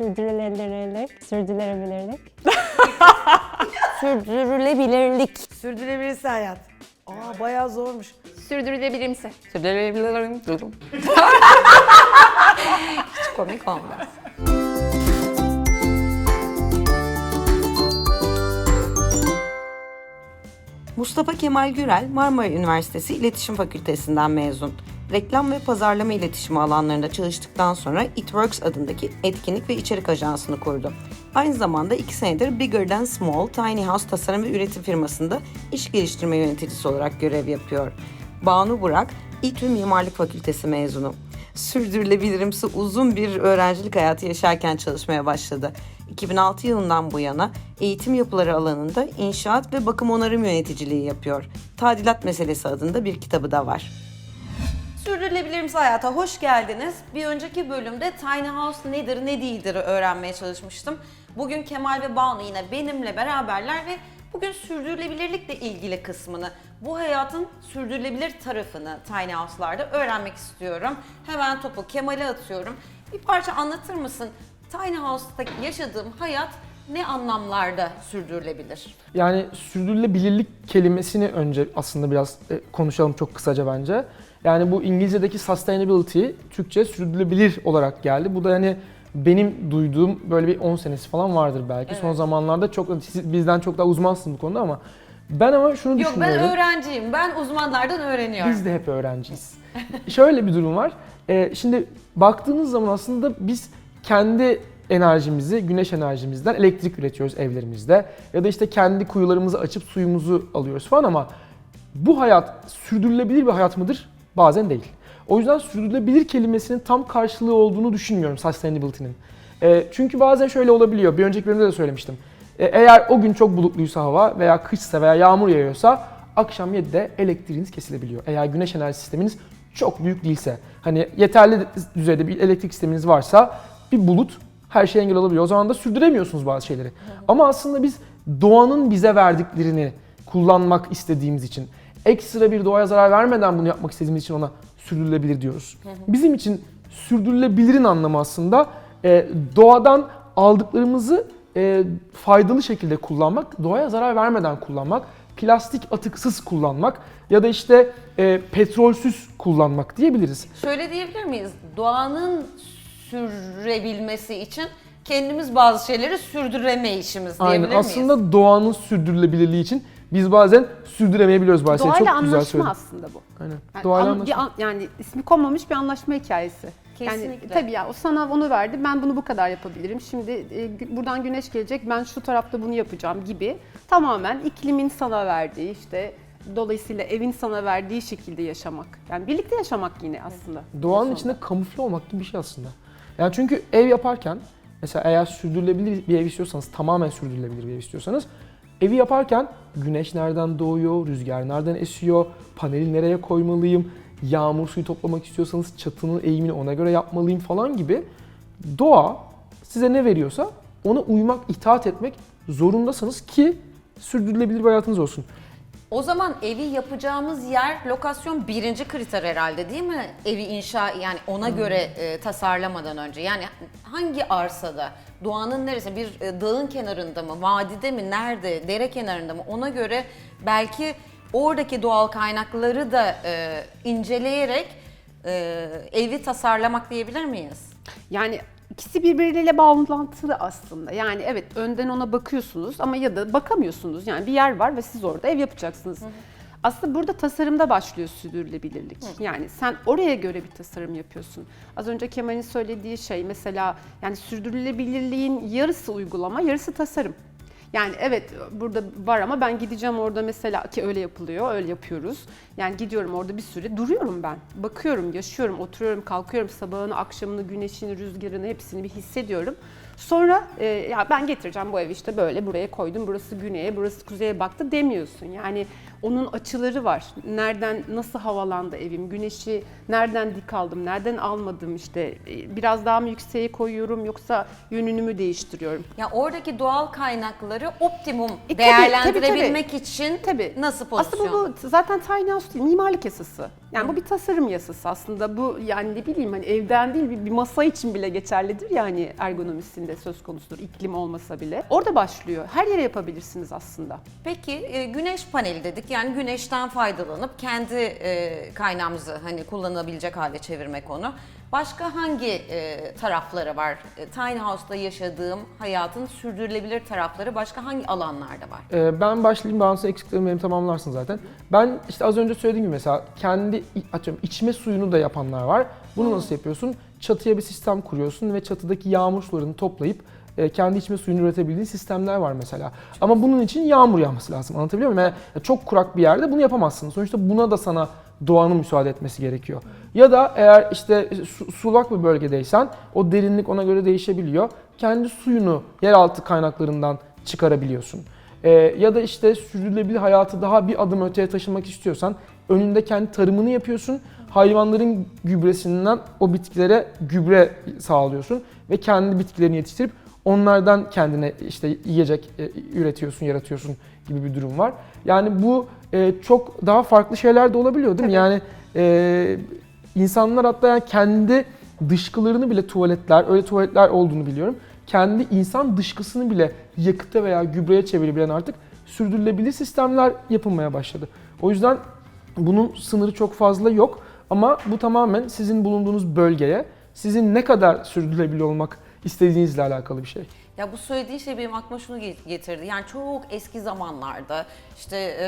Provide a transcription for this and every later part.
Sürdürülebilirlik. Sürdürülebilirlik. Sürdürülebilirlik. Sürdürülebilirse hayat. Aa bayağı zormuş. Sürdürülebilimsi. Sürdürülebilirim durum. Hiç komik olmaz. Mustafa Kemal Gürel, Marmara Üniversitesi İletişim Fakültesinden mezun. Reklam ve pazarlama iletişimi alanlarında çalıştıktan sonra Itworks adındaki etkinlik ve içerik ajansını kurdu. Aynı zamanda 2 senedir Bigger Than Small Tiny House tasarım ve üretim firmasında iş geliştirme yöneticisi olarak görev yapıyor. Banu Burak, İTÜ Mimarlık Fakültesi mezunu. Sürdürülebilirimsi uzun bir öğrencilik hayatı yaşarken çalışmaya başladı. 2006 yılından bu yana eğitim yapıları alanında inşaat ve bakım onarım yöneticiliği yapıyor. Tadilat meselesi adında bir kitabı da var. Sürdürülebilirimiz hayata hoş geldiniz. Bir önceki bölümde tiny house nedir ne değildir öğrenmeye çalışmıştım. Bugün Kemal ve Banu yine benimle beraberler ve bugün sürdürülebilirlikle ilgili kısmını, bu hayatın sürdürülebilir tarafını tiny house'larda öğrenmek istiyorum. Hemen topu Kemal'e atıyorum. Bir parça anlatır mısın? Tiny house'taki yaşadığım hayat ne anlamlarda sürdürülebilir? Yani sürdürülebilirlik kelimesini önce aslında biraz e, konuşalım çok kısaca bence. Yani bu İngilizce'deki sustainability Türkçe sürdürülebilir olarak geldi. Bu da yani benim duyduğum böyle bir 10 senesi falan vardır belki. Son zamanlarda çok siz bizden çok daha uzmansınız bu konuda ama ben ama şunu Yok ben düşünüyorum. öğrenciyim. Ben uzmanlardan öğreniyorum. Biz de hep öğrenciyiz. Şöyle bir durum var. Ee, şimdi baktığınız zaman aslında biz kendi enerjimizi, güneş enerjimizden elektrik üretiyoruz evlerimizde. Ya da işte kendi kuyularımızı açıp suyumuzu alıyoruz falan ama bu hayat sürdürülebilir bir hayat mıdır? Bazen değil. O yüzden sürdürülebilir kelimesinin tam karşılığı olduğunu düşünmüyorum sustainability'nin. Ee, çünkü bazen şöyle olabiliyor. Bir önceki bölümde de söylemiştim. Ee, eğer o gün çok bulutluysa hava veya kışsa veya yağmur yağıyorsa akşam 7'de elektriğiniz kesilebiliyor. Eğer güneş enerji sisteminiz çok büyük değilse, hani yeterli düzeyde bir elektrik sisteminiz varsa bir bulut her şeye engel olabiliyor. O zaman da sürdüremiyorsunuz bazı şeyleri. Ama aslında biz doğanın bize verdiklerini kullanmak istediğimiz için, ekstra bir doğaya zarar vermeden bunu yapmak istediğimiz için ona sürdürülebilir diyoruz. Bizim için sürdürülebilirin anlamı aslında e, doğadan aldıklarımızı e, faydalı şekilde kullanmak, doğaya zarar vermeden kullanmak, plastik atıksız kullanmak ya da işte e, petrolsüz kullanmak diyebiliriz. Şöyle diyebilir miyiz? Doğanın sürebilmesi için kendimiz bazı şeyleri sürdüremeyişimiz diyebilir Aynen. miyiz? Aslında doğanın sürdürülebilirliği için biz bazen sürdüremeyebiliyoruz şeyleri. Doğayla Çok güzel anlaşma söyledin. aslında bu. Aynen. Yani, Doğayla an- anlaşma. an- yani ismi konmamış bir anlaşma hikayesi. Kesinlikle. Yani tabii ya o sana onu verdi. Ben bunu bu kadar yapabilirim. Şimdi e, gü- buradan güneş gelecek. Ben şu tarafta bunu yapacağım gibi. Tamamen iklimin sana verdiği işte dolayısıyla evin sana verdiği şekilde yaşamak. Yani birlikte yaşamak yine aslında. Doğanın içinde kamufle olmak gibi bir şey aslında. Yani çünkü ev yaparken mesela eğer sürdürülebilir bir ev istiyorsanız, tamamen sürdürülebilir bir ev istiyorsanız evi yaparken güneş nereden doğuyor, rüzgar nereden esiyor, paneli nereye koymalıyım, yağmur suyu toplamak istiyorsanız çatının eğimini ona göre yapmalıyım falan gibi doğa size ne veriyorsa ona uymak, itaat etmek zorundasınız ki sürdürülebilir bir hayatınız olsun. O zaman evi yapacağımız yer, lokasyon birinci kriter herhalde değil mi? Evi inşa yani ona göre e, tasarlamadan önce. Yani hangi arsada, doğanın neresi, bir e, dağın kenarında mı, vadide mi, nerede, dere kenarında mı ona göre belki oradaki doğal kaynakları da e, inceleyerek e, evi tasarlamak diyebilir miyiz? Yani ikisi birbiriyle bağlantılı aslında. Yani evet önden ona bakıyorsunuz ama ya da bakamıyorsunuz. Yani bir yer var ve siz orada ev yapacaksınız. Aslında burada tasarımda başlıyor sürdürülebilirlik. Yani sen oraya göre bir tasarım yapıyorsun. Az önce Kemal'in söylediği şey mesela yani sürdürülebilirliğin yarısı uygulama, yarısı tasarım. Yani evet burada var ama ben gideceğim orada mesela ki öyle yapılıyor, öyle yapıyoruz. Yani gidiyorum orada bir süre duruyorum ben. Bakıyorum, yaşıyorum, oturuyorum, kalkıyorum sabahını, akşamını, güneşini, rüzgarını hepsini bir hissediyorum. Sonra e, ya ben getireceğim bu evi işte böyle buraya koydum. Burası güneye, burası kuzeye baktı demiyorsun. Yani onun açıları var. Nereden nasıl havalandı evim? Güneşi nereden dik aldım? Nereden almadım işte? e, Biraz daha mı yükseğe koyuyorum yoksa yönünü mü değiştiriyorum? Ya oradaki doğal kaynakları optimum E, tabii, değerlendirebilmek için Tabii. nasıl pozisyon? Aslında bu zaten tiny house değil, mimarlık yasası. Yani bu bir tasarım yasası aslında. Bu yani ne bileyim hani evden değil bir, bir masa için bile geçerlidir yani ergonomisinde söz konusudur iklim olmasa bile. Orada başlıyor. Her yere yapabilirsiniz aslında. Peki e, güneş paneli dedik yani güneşten faydalanıp kendi e, kaynağımızı hani kullanabilecek hale çevirmek onu. Başka hangi e, tarafları var? E, Tiny House'da yaşadığım hayatın sürdürülebilir tarafları başka hangi alanlarda var? Ee, ben başlayayım bazı eksiklerimi benim tamamlarsın zaten. Ben işte az önce söylediğim gibi mesela kendi atıyorum içme suyunu da yapanlar var. Bunu nasıl yapıyorsun? Çatıya bir sistem kuruyorsun ve çatıdaki yağmur sularını toplayıp e, kendi içme suyunu üretebildiğin sistemler var mesela. Ama bunun için yağmur yağması lazım. Anlatabiliyor muyum? Yani çok kurak bir yerde bunu yapamazsın. Sonuçta buna da sana doğanın müsaade etmesi gerekiyor. Ya da eğer işte su- sulak bir bölgedeysen o derinlik ona göre değişebiliyor. Kendi suyunu yeraltı kaynaklarından çıkarabiliyorsun. Ee, ya da işte sürdürülebilir hayatı daha bir adım öteye taşımak istiyorsan önünde kendi tarımını yapıyorsun. Hayvanların gübresinden o bitkilere gübre sağlıyorsun ve kendi bitkilerini yetiştirip onlardan kendine işte yiyecek e, üretiyorsun, yaratıyorsun gibi bir durum var. Yani bu e, çok daha farklı şeyler de olabiliyor değil mi? Yani e, insanlar hatta kendi dışkılarını bile tuvaletler, öyle tuvaletler olduğunu biliyorum. Kendi insan dışkısını bile yakıta veya gübreye çevirebilen artık sürdürülebilir sistemler yapılmaya başladı. O yüzden bunun sınırı çok fazla yok ama bu tamamen sizin bulunduğunuz bölgeye, sizin ne kadar sürdürülebilir olmak istediğinizle alakalı bir şey. Ya bu söylediğin şey benim aklıma şunu get- getirdi. Yani çok eski zamanlarda işte e,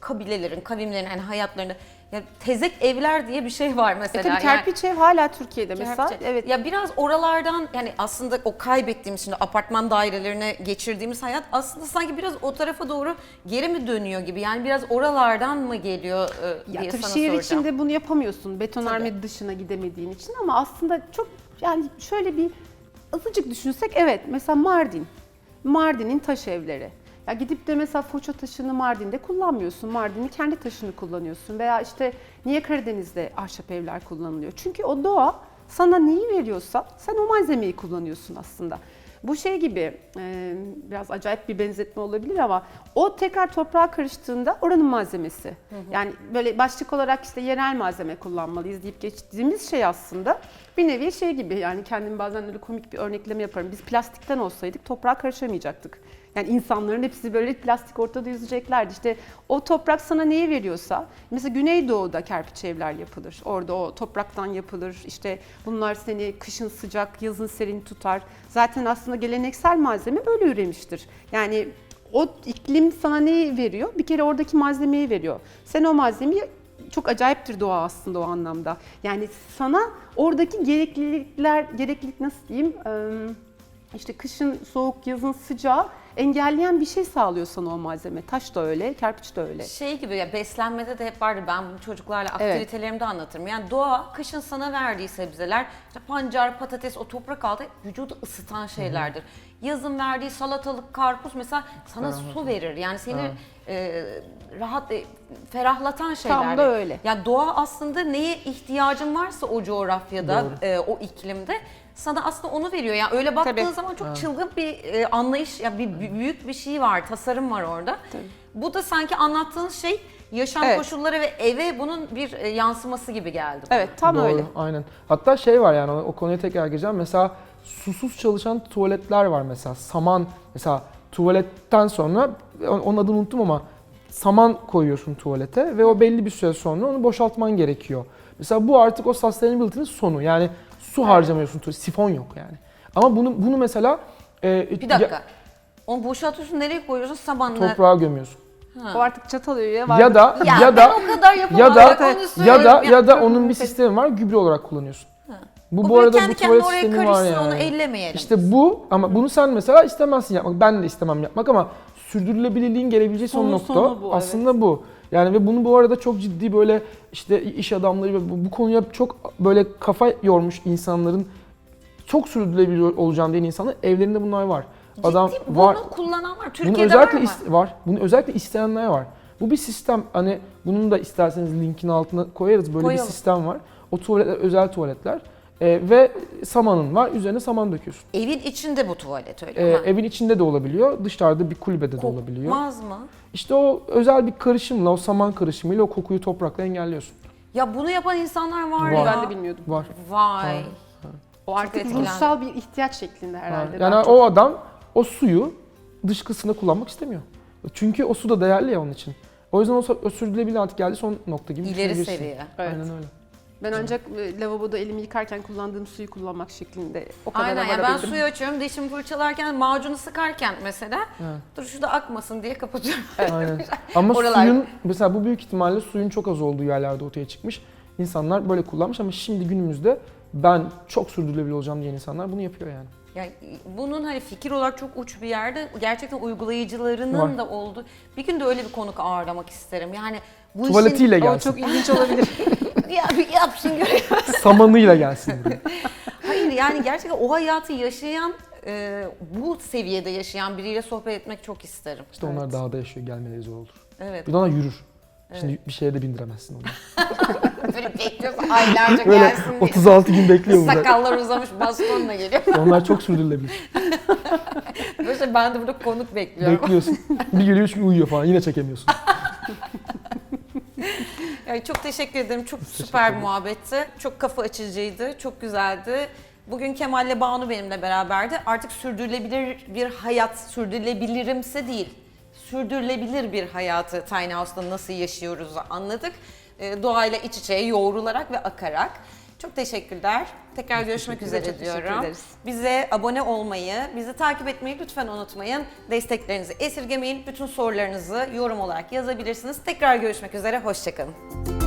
kabilelerin, kavimlerin hani hayatlarında ya tezek evler diye bir şey var E mesela. tabii Yani- kerpiç ev hala Türkiye'de mesela. Kerpiçe. Evet. Ya biraz oralardan yani aslında o kaybettiğimiz şimdi apartman dairelerine geçirdiğimiz hayat aslında sanki biraz o tarafa doğru geri mi dönüyor gibi. Yani biraz oralardan mı geliyor e, Ya diye tabii sana şehir soracağım. içinde bunu yapamıyorsun betonarme dışına gidemediğin için ama aslında çok yani şöyle bir azıcık düşünsek evet mesela Mardin. Mardin'in taş evleri. Ya gidip de mesela Foça taşını Mardin'de kullanmıyorsun. Mardin'i kendi taşını kullanıyorsun. Veya işte niye Karadeniz'de ahşap evler kullanılıyor? Çünkü o doğa sana neyi veriyorsa sen o malzemeyi kullanıyorsun aslında. Bu şey gibi e, biraz acayip bir benzetme olabilir ama o tekrar toprağa karıştığında oranın malzemesi. Yani böyle başlık olarak işte yerel malzeme kullanmalıyız deyip geçtiğimiz şey aslında bir nevi şey gibi yani kendim bazen öyle komik bir örnekleme yaparım. Biz plastikten olsaydık toprağa karışamayacaktık. Yani insanların hepsi böyle plastik ortada yüzeceklerdi. İşte o toprak sana neyi veriyorsa, mesela Güneydoğu'da kerpiç evler yapılır. Orada o topraktan yapılır. İşte bunlar seni kışın sıcak, yazın serin tutar. Zaten aslında geleneksel malzeme böyle üremiştir. Yani o iklim sana neyi veriyor? Bir kere oradaki malzemeyi veriyor. Sen o malzemeyi çok acayiptir doğa aslında o anlamda. Yani sana oradaki gereklilikler, gereklilik nasıl diyeyim? İşte kışın soğuk, yazın sıcağı engelleyen bir şey sağlıyor sana o malzeme. Taş da öyle, kerpiç de öyle. Şey gibi ya beslenmede de hep vardı. Ben bunu çocuklarla aktivitelerimde anlatırım. Yani doğa kışın sana verdiği sebzeler işte pancar, patates, o toprak altı vücudu ısıtan şeylerdir. Yazın verdiği salatalık, karpuz mesela sana su verir. Yani seni e, rahat e, ferahlatan şeyler. Tam da öyle. Yani doğa aslında neye ihtiyacın varsa o coğrafyada, e, o iklimde sana aslında onu veriyor. Yani öyle baktığın Tabii. zaman çok çılgın bir e, anlayış, ya bir bir- büyük bir şey var, tasarım var orada. Bu da sanki anlattığın şey yaşam Evet. koşulları ve eve bunun bir e, yansıması gibi geldi. bana. Evet, tam Doğru, öyle. aynen. Hatta şey var yani o, o konuya tekrar gireceğim. Mesela susuz çalışan tuvaletler var mesela. Saman mesela tuvaletten sonra on- onun adını unuttum ama saman koyuyorsun tuvalete ve o belli bir süre sonra onu boşaltman gerekiyor. Mesela bu artık o sustainability'nin sonu. Yani su harcamıyorsun, tu- sifon yok yani. Ama bunu bunu mesela e, Bir dakika. ya- Onu boşaltıyorsun, nereye koyuyorsun? Sabanla. toprağa gömüyorsun. O artık çatal üyeye var. Ya da Ya, ya, ben da o kadar ya da ya da ya da onun bir sistemi var gübre olarak kullanıyorsun. Bu O bu arada kendi bu tuvalet oraya sistemi var karışsın, yani. onu ellemeyelim. İşte bu ama bunu sen mesela istemezsin yapmak. Ben de istemem yapmak ama sürdürülebilirliğin gelebileceği son Sonu- nokta sonu bu, aslında bu. Yani ve bunu bu arada çok ciddi böyle işte iş adamları ve bu, bu konuya çok böyle kafa yormuş insanların çok sürdürülebilir olacağını diyen insanlar evlerinde bunlar var. Adam Ciddi, var. Bunu kullanan var. Bunu Türkiye'de özellikle var mı? is- var. Bunu özellikle isteyenler var. Bu bir sistem. Hani bunun da isterseniz linkin altına koyarız. Böyle Koyalım. bir sistem var. O tuvaletler özel tuvaletler. E, ve samanın var. Üzerine saman döküyorsun. Evin içinde bu tuvalet öyle E, mi? evin içinde de olabiliyor. Dışarıda bir kulübede de olabiliyor. Kokmaz mı? İşte o özel bir karışımla, o saman karışımıyla o kokuyu toprakla engelliyorsun. Ya bunu yapan insanlar var, Var. ya. Ben de bilmiyordum. Var. Vay. O artık etkilendim. ruhsal bir ihtiyaç şeklinde herhalde. Yani daha çok. o adam o suyu dışkısında kullanmak istemiyor. Çünkü o su da değerli ya onun için. O yüzden o, o sürdürülebilir artık geldi son nokta gibi İleri düşünebilirsin. seviye. Evet. Aynen öyle. Ben ancak e, lavaboda elimi yıkarken kullandığım suyu kullanmak şeklinde o kadar Aynen ya ben varabildim. suyu açıyorum dişimi fırçalarken macunu sıkarken mesela Evet. dur şu da akmasın diye kapatıyorum. Aynen. Ama Oralar- suyun mesela bu büyük ihtimalle suyun çok az olduğu yerlerde ortaya çıkmış. İnsanlar böyle kullanmış ama şimdi günümüzde ben çok sürdürülebilir olacağım diyen insanlar bunu yapıyor yani. Yani bunun hani fikir olarak çok uç bir yerde gerçekten uygulayıcılarının Var. da olduğu. Bir gün de öyle bir konuk ağırlamak isterim. Yani bu Tuvaletiyle O gelsin. çok ilginç olabilir. bir yapsın göreyim. Samanıyla gelsin buraya. Hayır yani gerçekten o hayatı yaşayan e, bu seviyede yaşayan biriyle sohbet etmek çok isterim. İşte onlar dağda yaşıyor gelmeleri zor olur. Evet. Bir de ona yürür. Şimdi bir şeye de bindiremezsin onu. Böyle bekliyorsun aylarca Böyle gelsin diye. 36 gün bekliyor burada. Sakallar uzamış bastonla geliyor. Onlar çok sürdürülebilir. Böyle ben de burada konuk bekliyorum. Bekliyorsun. Bir geliyor üç gün uyuyor falan yine çekemiyorsun. Yani çok teşekkür ederim. Çok süper bir muhabbetti. Çok kafa açıcıydı. Çok güzeldi. Bugün Kemal'le Banu benimle beraberdi. Artık sürdürülebilir bir hayat, sürdürülebilirimse değil, sürdürülebilir bir hayatı Tiny House'da nasıl yaşıyoruz anladık. Ee, doğayla iç içe yoğrularak ve akarak. Çok teşekkürler. Tekrar görüşmek üzere teşekkür diyorum. ederiz. Bize abone olmayı, bizi takip etmeyi lütfen unutmayın. Desteklerinizi esirgemeyin. Bütün sorularınızı yorum olarak yazabilirsiniz. Tekrar görüşmek üzere. Hoşçakalın.